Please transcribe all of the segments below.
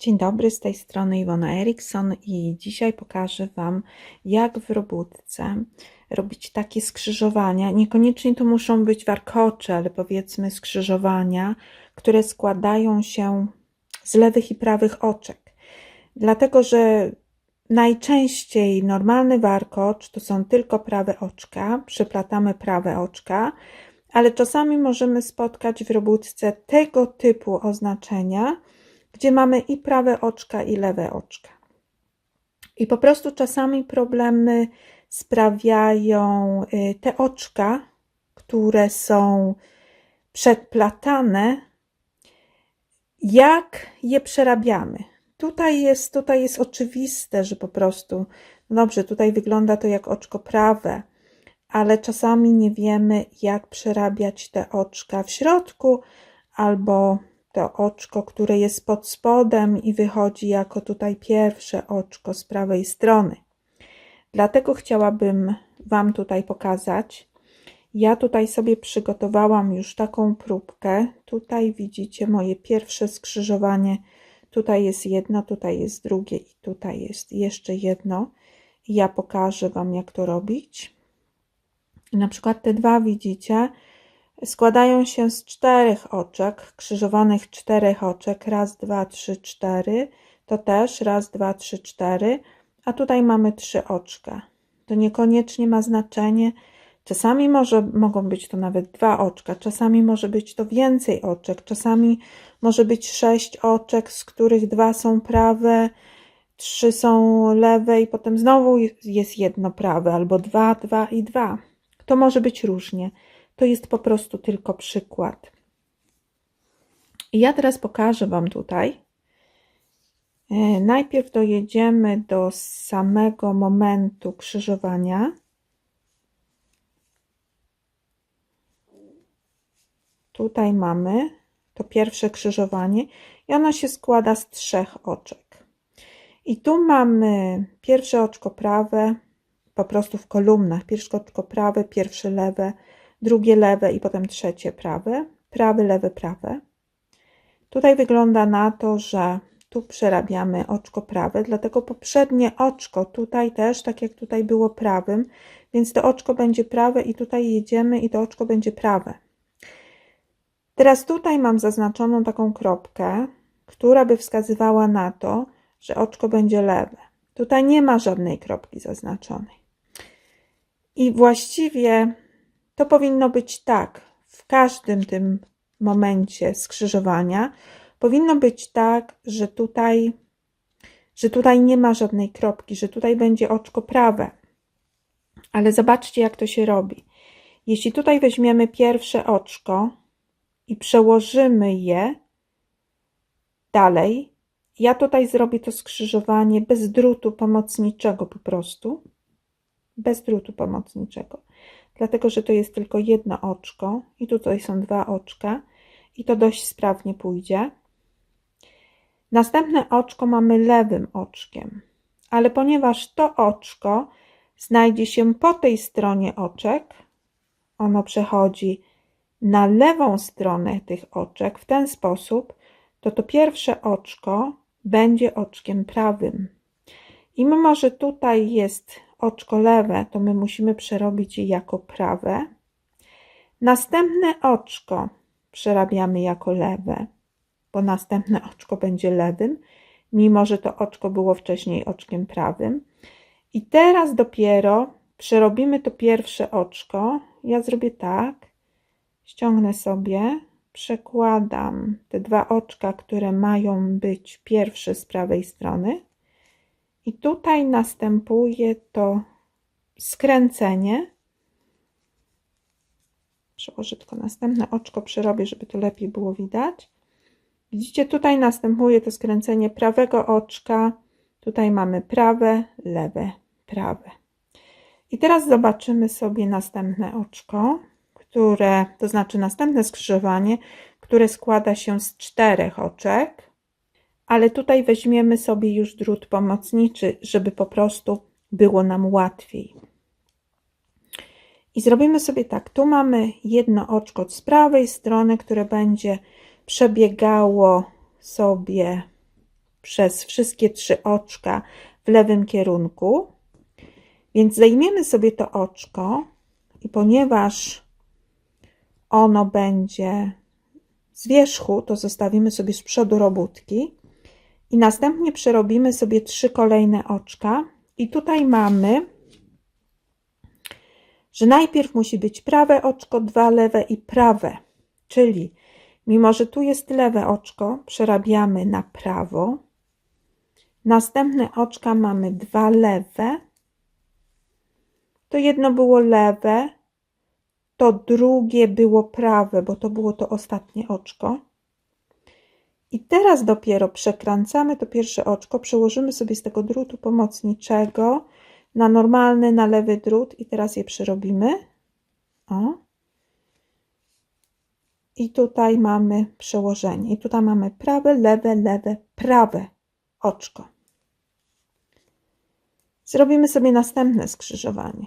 Dzień dobry, z tej strony Iwona Erikson i dzisiaj pokażę Wam, jak w robótce robić takie skrzyżowania. Niekoniecznie to muszą być warkocze, ale powiedzmy skrzyżowania, które składają się z lewych i prawych oczek. Dlatego, że najczęściej normalny warkocz to są tylko prawe oczka, przeplatamy prawe oczka, ale czasami możemy spotkać w robótce tego typu oznaczenia, gdzie mamy i prawe oczka, i lewe oczka. I po prostu czasami problemy sprawiają y, te oczka, które są przedplatane, jak je przerabiamy. Tutaj jest, tutaj jest oczywiste, że po prostu, no dobrze, tutaj wygląda to jak oczko prawe, ale czasami nie wiemy, jak przerabiać te oczka w środku albo to oczko, które jest pod spodem i wychodzi jako tutaj pierwsze oczko z prawej strony. Dlatego chciałabym Wam tutaj pokazać. Ja tutaj sobie przygotowałam już taką próbkę. Tutaj widzicie moje pierwsze skrzyżowanie. Tutaj jest jedno, tutaj jest drugie i tutaj jest jeszcze jedno. Ja pokażę Wam, jak to robić. Na przykład te dwa widzicie, składają się z czterech oczek, krzyżowanych czterech oczek, raz, dwa, trzy, cztery, to też raz, dwa, trzy, cztery, a tutaj mamy trzy oczka. To niekoniecznie ma znaczenie, czasami może, mogą być to nawet dwa oczka, czasami może być to więcej oczek, czasami może być sześć oczek, z których dwa są prawe, trzy są lewe i potem znowu jest jedno prawe, albo dwa, dwa i dwa. To może być różnie. To jest po prostu tylko przykład. I ja teraz pokażę Wam tutaj. E, najpierw dojedziemy do samego momentu krzyżowania. Tutaj mamy to pierwsze krzyżowanie i ono się składa z trzech oczek. I tu mamy pierwsze oczko prawe, po prostu w kolumnach. Pierwsze oczko prawe, pierwsze lewe, drugie lewe i potem trzecie prawe, prawy, lewy, prawe. Tutaj wygląda na to, że tu przerabiamy oczko prawe, dlatego poprzednie oczko tutaj też, tak jak tutaj było prawym, więc to oczko będzie prawe i tutaj jedziemy i to oczko będzie prawe. Teraz tutaj mam zaznaczoną taką kropkę, która by wskazywała na to, że oczko będzie lewe. Tutaj nie ma żadnej kropki zaznaczonej. I właściwie to powinno być tak w każdym tym momencie skrzyżowania. Powinno być tak, że tutaj, że tutaj nie ma żadnej kropki, że tutaj będzie oczko prawe. Ale zobaczcie, jak to się robi. Jeśli tutaj weźmiemy pierwsze oczko i przełożymy je dalej, ja tutaj zrobię to skrzyżowanie bez drutu pomocniczego po prostu. Bez drutu pomocniczego dlatego że to jest tylko jedno oczko i tutaj są dwa oczka i to dość sprawnie pójdzie. Następne oczko mamy lewym oczkiem, ale ponieważ to oczko znajdzie się po tej stronie oczek, ono przechodzi na lewą stronę tych oczek w ten sposób, to to pierwsze oczko będzie oczkiem prawym. I mimo, że tutaj jest oczko lewe, to my musimy przerobić je jako prawe. Następne oczko przerabiamy jako lewe, bo następne oczko będzie lewym, mimo że to oczko było wcześniej oczkiem prawym. I teraz dopiero przerobimy to pierwsze oczko. Ja zrobię tak, ściągnę sobie, przekładam te dwa oczka, które mają być pierwsze z prawej strony i tutaj następuje to skręcenie. Przełożę tylko następne oczko, przerobię, żeby to lepiej było widać. Widzicie, tutaj następuje to skręcenie prawego oczka. Tutaj mamy prawe, lewe, prawe. I teraz zobaczymy sobie następne oczko, które, to znaczy następne skrzyżowanie, które składa się z czterech oczek ale tutaj weźmiemy sobie już drut pomocniczy, żeby po prostu było nam łatwiej. I zrobimy sobie tak, tu mamy jedno oczko z prawej strony, które będzie przebiegało sobie przez wszystkie trzy oczka w lewym kierunku. Więc zajmiemy sobie to oczko i ponieważ ono będzie z wierzchu, to zostawimy sobie z przodu robótki i następnie przerobimy sobie trzy kolejne oczka. I tutaj mamy, że najpierw musi być prawe oczko, dwa lewe i prawe, czyli mimo, że tu jest lewe oczko, przerabiamy na prawo, następne oczka mamy dwa lewe, to jedno było lewe, to drugie było prawe, bo to było to ostatnie oczko. I teraz dopiero przekręcamy to pierwsze oczko, przełożymy sobie z tego drutu pomocniczego na normalny, na lewy drut i teraz je przerobimy. O. I tutaj mamy przełożenie. I tutaj mamy prawe, lewe, lewe, prawe oczko. Zrobimy sobie następne skrzyżowanie.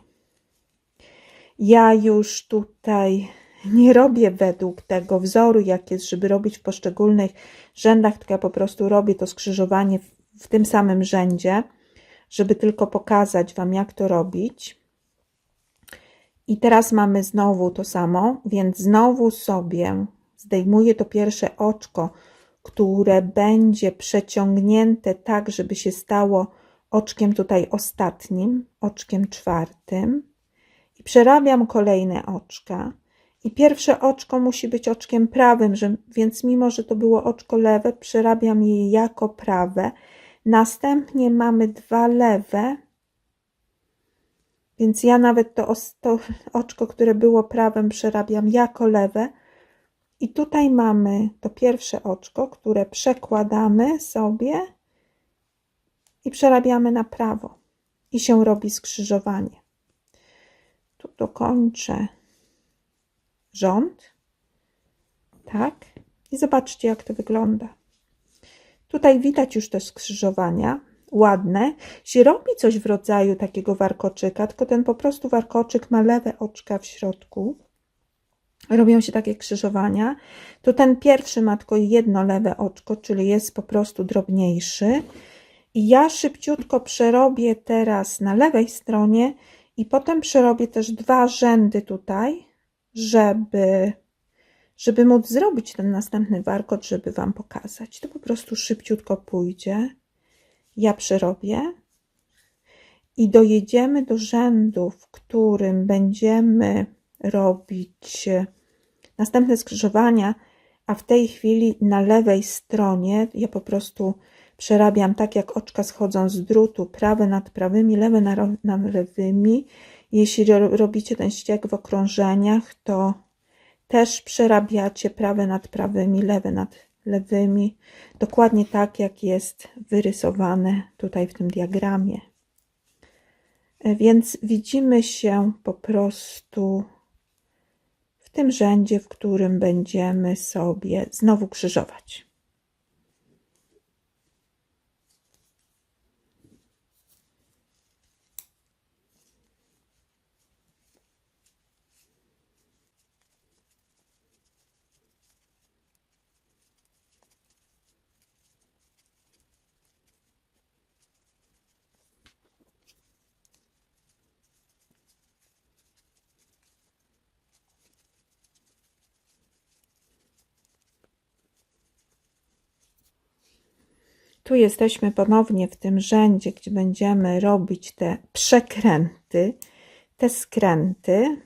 Ja już tutaj nie robię według tego wzoru, jak jest, żeby robić w poszczególnych rzędach, tylko ja po prostu robię to skrzyżowanie w, w tym samym rzędzie, żeby tylko pokazać Wam, jak to robić. I teraz mamy znowu to samo, więc znowu sobie zdejmuję to pierwsze oczko, które będzie przeciągnięte tak, żeby się stało oczkiem tutaj ostatnim, oczkiem czwartym i przerabiam kolejne oczka. I pierwsze oczko musi być oczkiem prawym, że, więc mimo, że to było oczko lewe, przerabiam je jako prawe. Następnie mamy dwa lewe, więc ja nawet to, to oczko, które było prawym, przerabiam jako lewe. I tutaj mamy to pierwsze oczko, które przekładamy sobie i przerabiamy na prawo. I się robi skrzyżowanie. Tu dokończę rząd. Tak. I zobaczcie, jak to wygląda. Tutaj widać już te skrzyżowania, ładne. Się robi coś w rodzaju takiego warkoczyka, tylko ten po prostu warkoczyk ma lewe oczka w środku. Robią się takie krzyżowania. To ten pierwszy ma tylko jedno lewe oczko, czyli jest po prostu drobniejszy. I ja szybciutko przerobię teraz na lewej stronie i potem przerobię też dwa rzędy tutaj, żeby, żeby móc zrobić ten następny warkot, żeby Wam pokazać. To po prostu szybciutko pójdzie. Ja przerobię i dojedziemy do rzędu, w którym będziemy robić następne skrzyżowania, a w tej chwili na lewej stronie ja po prostu przerabiam tak, jak oczka schodzą z drutu, prawe nad prawymi, lewe nad lewymi. Jeśli robicie ten ściek w okrążeniach, to też przerabiacie prawe nad prawymi, lewe nad lewymi, dokładnie tak, jak jest wyrysowane tutaj w tym diagramie. Więc widzimy się po prostu w tym rzędzie, w którym będziemy sobie znowu krzyżować. Tu jesteśmy ponownie w tym rzędzie, gdzie będziemy robić te przekręty, te skręty.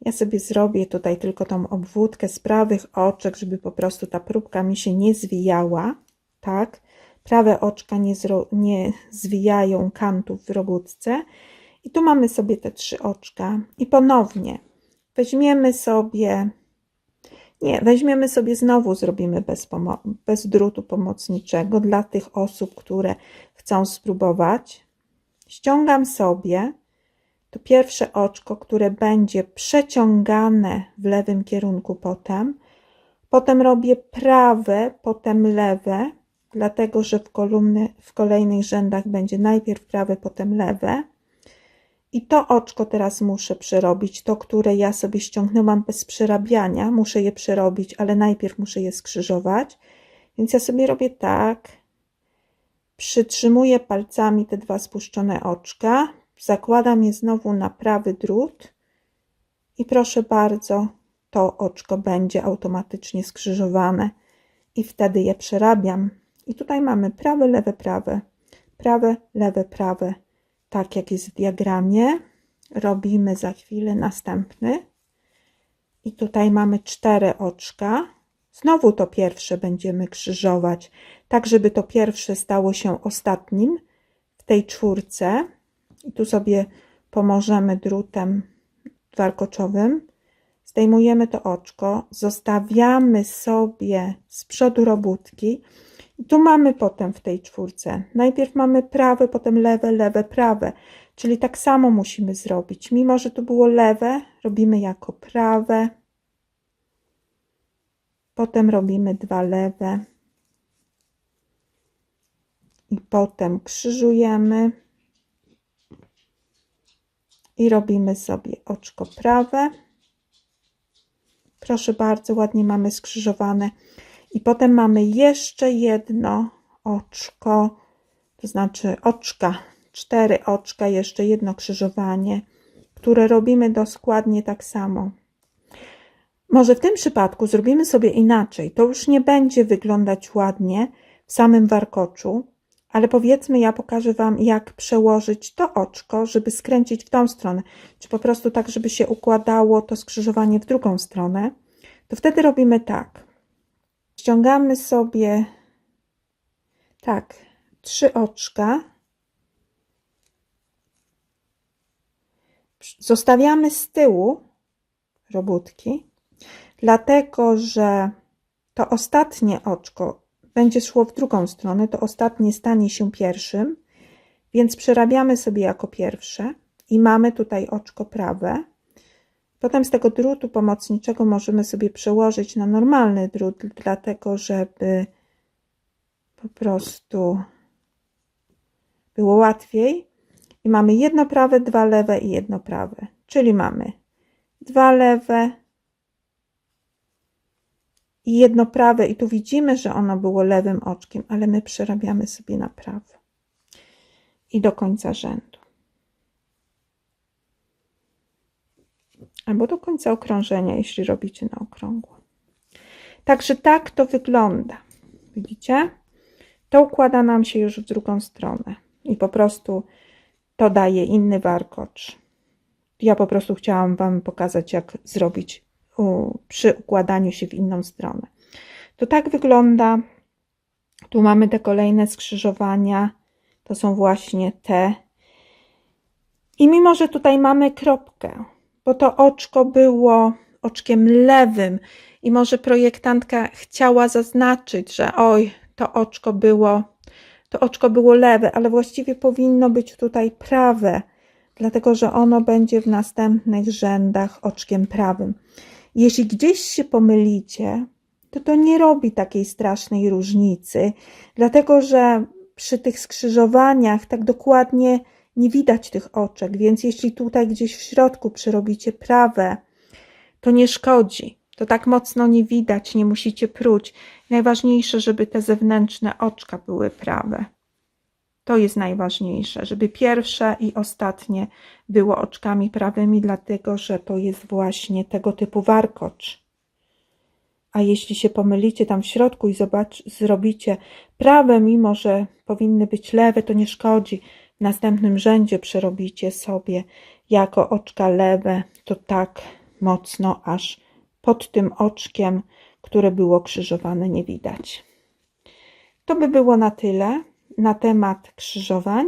Ja sobie zrobię tutaj tylko tą obwódkę z prawych oczek, żeby po prostu ta próbka mi się nie zwijała, tak? Prawe oczka nie, nie zwijają kantów w robótce. I tu mamy sobie te trzy oczka. I ponownie weźmiemy sobie nie, weźmiemy sobie znowu, zrobimy bez, bez drutu pomocniczego dla tych osób, które chcą spróbować. Ściągam sobie to pierwsze oczko, które będzie przeciągane w lewym kierunku potem. Potem robię prawe, potem lewe, dlatego że w, kolumny, w kolejnych rzędach będzie najpierw prawe, potem lewe. I to oczko teraz muszę przerobić, to, które ja sobie ściągnęłam bez przerabiania, muszę je przerobić, ale najpierw muszę je skrzyżować. Więc ja sobie robię tak, Przytrzymuję palcami te dwa spuszczone oczka, zakładam je znowu na prawy drut. I proszę bardzo, to oczko będzie automatycznie skrzyżowane. I wtedy je przerabiam. I tutaj mamy prawe, lewe, prawe, prawe, lewe, prawe, tak jak jest w diagramie. Robimy za chwilę następny. I tutaj mamy cztery oczka. Znowu to pierwsze będziemy krzyżować, tak żeby to pierwsze stało się ostatnim w tej czwórce. I tu sobie pomożemy drutem warkoczowym. Zdejmujemy to oczko, zostawiamy sobie z przodu robótki. Tu mamy potem w tej czwórce. Najpierw mamy prawe, potem lewe, lewe, prawe. Czyli tak samo musimy zrobić. Mimo, że tu było lewe, robimy jako prawe. Potem robimy dwa lewe. I potem krzyżujemy. I robimy sobie oczko prawe. Proszę bardzo, ładnie mamy skrzyżowane. I potem mamy jeszcze jedno oczko, to znaczy oczka, cztery oczka, jeszcze jedno krzyżowanie, które robimy dokładnie tak samo. Może w tym przypadku zrobimy sobie inaczej. To już nie będzie wyglądać ładnie w samym warkoczu, ale powiedzmy, ja pokażę Wam, jak przełożyć to oczko, żeby skręcić w tą stronę, czy po prostu tak, żeby się układało to skrzyżowanie w drugą stronę. To wtedy robimy tak. Ściągamy sobie tak, trzy oczka. Zostawiamy z tyłu robótki, dlatego że to ostatnie oczko będzie szło w drugą stronę, to ostatnie stanie się pierwszym, więc przerabiamy sobie jako pierwsze i mamy tutaj oczko prawe. Potem z tego drutu pomocniczego możemy sobie przełożyć na normalny drut, dlatego żeby po prostu było łatwiej. I mamy jedno prawe, dwa lewe i jedno prawe. Czyli mamy dwa lewe i jedno prawe. I tu widzimy, że ono było lewym oczkiem, ale my przerabiamy sobie na prawo. I do końca rzędu. Albo do końca okrążenia, jeśli robicie na okrągło. Także tak to wygląda. Widzicie? To układa nam się już w drugą stronę i po prostu to daje inny warkocz. Ja po prostu chciałam Wam pokazać, jak zrobić przy układaniu się w inną stronę. To tak wygląda. Tu mamy te kolejne skrzyżowania. To są właśnie te. I mimo, że tutaj mamy kropkę, bo to oczko było oczkiem lewym i może projektantka chciała zaznaczyć, że oj, to oczko było, to oczko było lewe, ale właściwie powinno być tutaj prawe, dlatego że ono będzie w następnych rzędach oczkiem prawym. Jeśli gdzieś się pomylicie, to to nie robi takiej strasznej różnicy, dlatego że przy tych skrzyżowaniach tak dokładnie nie widać tych oczek, więc jeśli tutaj gdzieś w środku przerobicie prawe, to nie szkodzi. To tak mocno nie widać, nie musicie pruć. Najważniejsze, żeby te zewnętrzne oczka były prawe. To jest najważniejsze, żeby pierwsze i ostatnie było oczkami prawymi, dlatego że to jest właśnie tego typu warkocz. A jeśli się pomylicie tam w środku i zobacz, zrobicie prawe, mimo że powinny być lewe, to nie szkodzi. W następnym rzędzie przerobicie sobie jako oczka lewe, to tak mocno, aż pod tym oczkiem, które było krzyżowane, nie widać. To by było na tyle na temat krzyżowań.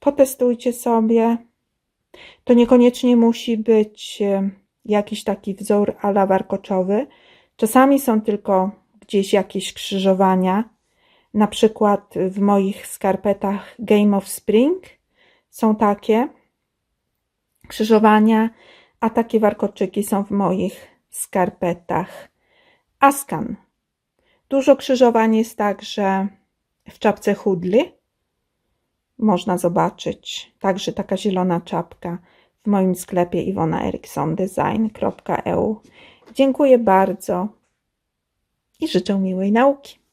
Potestujcie sobie. To niekoniecznie musi być e, jakiś taki wzór ala warkoczowy. Czasami są tylko gdzieś jakieś krzyżowania, na przykład w moich skarpetach Game of Spring są takie krzyżowania, a takie warkoczyki są w moich skarpetach Askan. Dużo krzyżowań jest także w czapce chudli. Można zobaczyć także taka zielona czapka w moim sklepie iwonaeriksondesign.eu. Dziękuję bardzo i życzę miłej nauki.